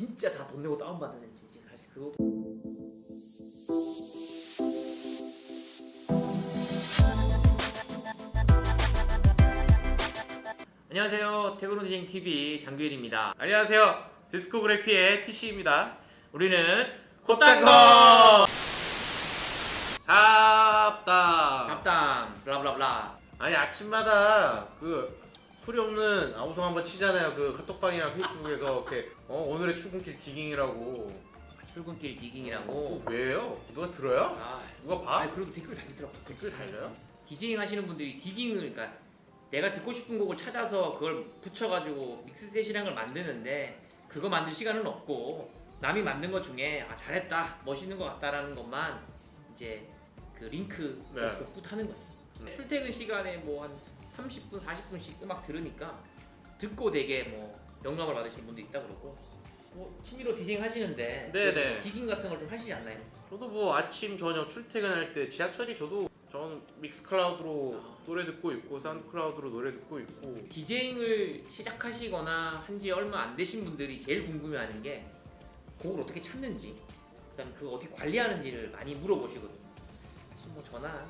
진짜 다 돈 내고 다운받았는지 지금 사실 그거 안녕하세요 태그로 디제잉 TV 장규일입니다 안녕하세요. 디스코그래피의 TC입니다. 우리는 곧단 거 잡다. 잡담 블라블라블라 아니 아침마다 그 소리 없는 아우성 한번 치잖아요. 그 카톡방이나 페이스북에서 이렇게 어, 오늘의 출근길 디깅이라고. 출근길 어, 디깅이라고 왜요? 누가 들어요? 아, 누가 봐? 아 그래도 댓글 달리더라고 댓글 달려요? 디제잉 하시는 분들이 디깅을 그러니까 내가 듣고 싶은 곡을 찾아서 그걸 붙여가지고 믹스 셋이라는 걸 만드는데 그거 만들 시간은 없고 남이 만든 것 중에 아 잘했다 멋있는 것 같다라는 것만 이제 그 링크 네. 복붙하는 거지 네. 출퇴근 시간에 뭐 한 30분 40분씩 음악 들으니까 듣고 되게 뭐 영감을 받으시는 분도 있다 그러고 뭐 취미로 디제잉 하시는데 네네. 디깅 같은 걸 좀 하시지 않나요? 저도 뭐 아침 저녁 출퇴근할 때 지하철이 저도 저는 믹스 클라우드로 아. 노래 듣고 있고 사운드 클라우드로 노래 듣고 있고 디제잉을 시작하시거나 한 지 얼마 안 되신 분들이 제일 궁금해하는 게 곡을 어떻게 찾는지 그다음에 그거 어떻게 관리하는지를 많이 물어보시거든요. 사실 뭐 저나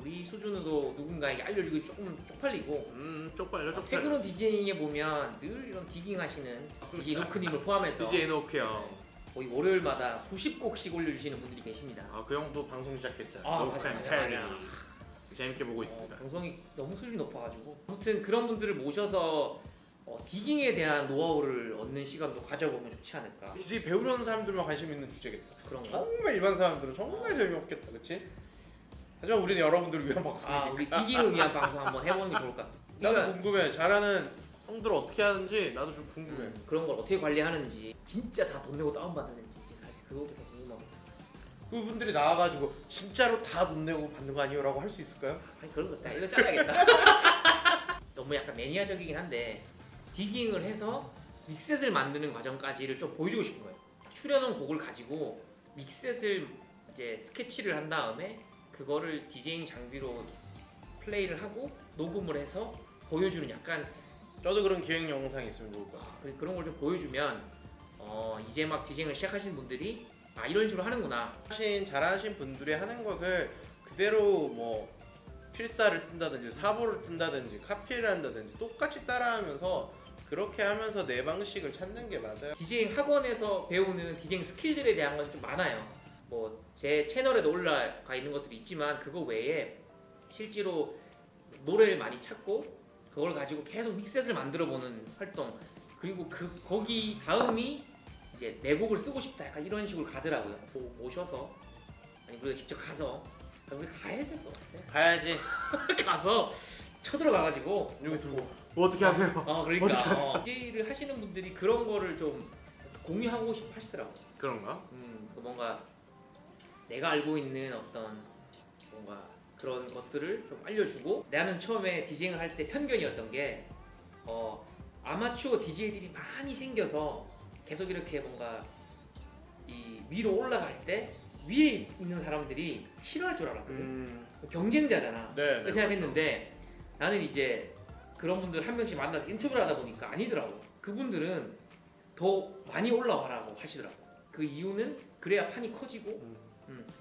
우리 수준으로 누군가에게 알려주기 조금 쪽팔리고 음 쪽팔려 쪽팔려. 테크노 디제잉에 보면 늘 이런 디깅 하시는 DJ 노크님을 포함해서 DJ 노크 형. 거의 월요일마다 수십 곡씩 올려주시는 분들이 계십니다. 아 그 형도 방송 시작했잖아. 아, 맞아, 앤 맞아. 맞아. 재밌게 보고 어, 있습니다. 방송이 너무 수준이 높아가지고 아무튼 그런 분들을 모셔서 어, 디깅에 대한 노하우를 얻는 시간도 가져보면 좋지 않을까 DJ 배우려는 사람들만 관심 있는 주제겠다. 그런가? 정말 일반 사람들은 정말 재미없겠다, 그렇지? 하지만 우리는 여러분들을 위한 방송이니까. 아 우리 디깅을 위한 방송 한번 해보는 게 좋을 것 같아 나도 그러니까 궁금해. 잘하는 형들 어떻게 하는지 나도 좀 궁금해. 음, 그런 걸 어떻게 관리하는지 진짜 다 돈 내고 다운받는지 그것도 좀 궁금하고 그분들이 나와가지고 진짜로 다 돈 내고 받는 거 아니에요라고 할 수 있을까요? 아니 그런 거다 이거 잘라야겠다 너무 약간 매니아적이긴 한데 디깅을 해서 믹셋을 만드는 과정까지를 좀 보여주고 싶은 거예요 추려놓은 곡을 가지고 믹셋을 이제 스케치를 한 다음에 그거를 디제잉 장비로 플레이를 하고 녹음을 해서 보여주는 약간 저도 그런 기획 영상이 있으면 좋을 것 같아요. 아, 그런 걸 좀 보여주면 어, 이제 막 디제잉을 시작하신 분들이 아 이런 식으로 하는구나 하신 잘하신 분들이 하는 것을 그대로 뭐 필사를 뜬다든지 사보를 뜬다든지 카피를 한다든지 똑같이 따라하면서 그렇게 하면서 내 방식을 찾는 게 맞아요. 디제잉 학원에서 배우는 디제잉 스킬들에 대한 건 좀 많아요. 뭐 제 채널에도 올라가 있는 것들이 있지만 그거 외에 실제로 노래를 많이 찾고 그걸 가지고 계속 믹셋을 만들어 보는 활동 그리고 그 거기 다음이 이제 내 곡을 쓰고 싶다 약간 이런 식으로 가더라고요. 모- 모셔서 아니 우리가 직접 가서 우리 가야 될 것 같아. 가야지. 가서 쳐들어가 가지고 여기 들고 뭐 어떻게 하세요? 어 어떻게 그러니까 어, DJ를 하시는 분들이 그런 거를 좀 공유하고 싶어 하시더라고. 그런가? 음, 그 뭔가 내가 알고 있는 어떤 뭔가 그런 것들을 좀 알려주고 나는 처음에 디제잉을 할 때 편견이었던 게 어, 아마추어 DJ들이 많이 생겨서 계속 이렇게 뭔가 이 위로 올라갈 때 위에 있는 사람들이 싫어할 줄 알았거든. 음, 경쟁자잖아. 네. 그렇게 생각했는데 나는 이제 그런 분들 한 명씩 만나서 인터뷰를 하다 보니까 아니더라고. 그분들은 더 많이 올라와라고 하시더라고. 그 이유는 그래야 판이 커지고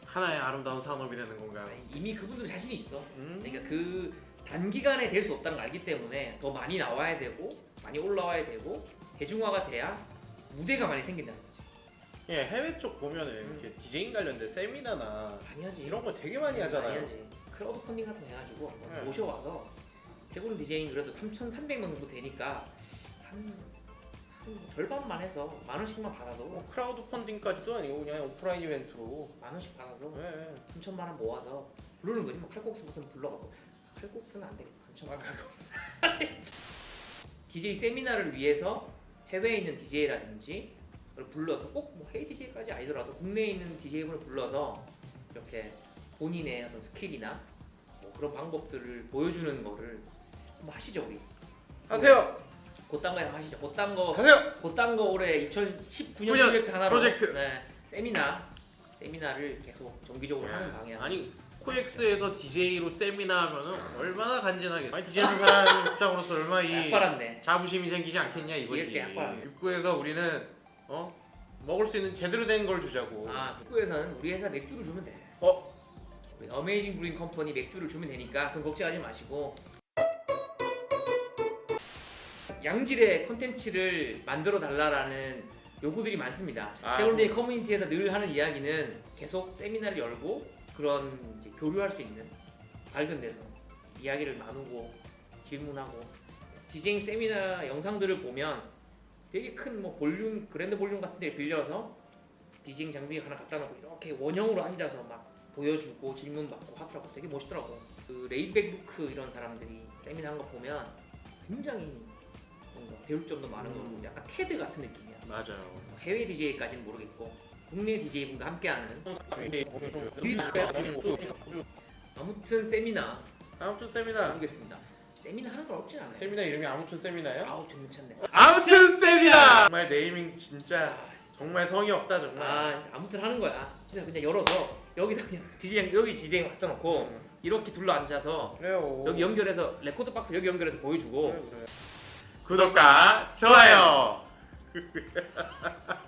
하나의 아름다운 산업이 되는 건가요? 이미 그분들은 자신이 있어. 음. 그러니까 그 단기간에 될 수 없다는 걸 알기 때문에 더 많이 나와야 되고 많이 올라와야 되고 대중화가 돼야 무대가 많이 생긴다는 거지. 예, 해외 쪽 보면은 음. 이렇게 디제잉 관련된 세미나나 많이 하지. 이런 거 되게 많이 하잖아요. 많이 하지. 크라우드 펀딩 같은 거 해가지고 한번 네. 모셔와서 대구는 디제잉 그래도 3,300명 정도 되니까 한, 한 절반만 해서 만 원씩만 받아도 뭐 크라우드 펀딩까지도 아니고 그냥 오프라인 이벤트로. 만 원씩 받아서 예. 3천만 원 모아서 부르는 거지. 뭐 칼국수부터는 불러가고. 칼국수는 안 되겠다. 3천만 원. DJ 세미나를 위해서 해외에 있는 DJ라든지 불러서 꼭뭐 해외 DJ까지 아니더라도 국내에 있는 DJ분을 불러서 이렇게 본인의 어떤 스킬이나 뭐 그런 방법들을 보여주는 거를 한번 하시죠 우리. 하세요. 곧딴 거 한번 하시죠 곧딴 거 하세요. 곧딴 거 올해 2019년 구년 프로젝트 하나로 프로젝트. 네, 세미나 세미나를 계속 정기적으로 하는 방향 아니 코엑스에서 DJ로 세미나 하면은 얼마나 간지나게. 아니 DJ 하는 사람 입장으로서 얼마나 이약 빨았네 자부심이 생기지 않겠냐 이거지. 기획자. 입구에서 우리는 어 먹을 수 있는 제대로 된 걸 주자고. 아 북구에서는 우리 회사 맥주를 주면 돼. 어 우리 어메이징 브루잉 컴퍼니 맥주를 주면 되니까 그건 걱정하지 마시고 양질의 콘텐츠를 만들어 달라라는 요구들이 많습니다. 아, 해골데이 커뮤니티에서 늘 하는 이야기는 계속 세미나를 열고 그런 이제 교류할 수 있는 밝은 데서 이야기를 나누고 질문하고 디제잉 세미나 영상들을 보면 되게 큰 뭐 볼륨 그랜드 볼륨 같은 데 빌려서 디제잉 장비 하나 갖다 놓고 이렇게 원형으로 앉아서 막 보여주고 질문 받고 하더라고 되게 멋있더라고 그 레이백 루크 이런 사람들이 세미나 한 거 보면 굉장히 배울 점도 많은 거고 음. 약간 테드 같은 느낌이야 맞아요. 해외 DJ까지는 모르겠고 국내 DJ분과 함께하는 아무튼 세미나 아무튼 세미나. 모르겠습니다 세미나 하는 건 없진 않아요 세미나 이름이 아무튼 세미나요? 아우 좀 미쳤네 아무튼 세미나. 정말 네이밍 진짜 정말 성의 없다 정말. 아 진짜 아무튼 하는 거야 진짜 그냥 열어서 여기다 그냥 DJ 여기 DJ 갖다 놓고 음, 이렇게 둘러 앉아서 그래요. 여기 연결해서 레코드 박스 여기 연결해서 보여주고 그래, 그래. 구독과 좋아요.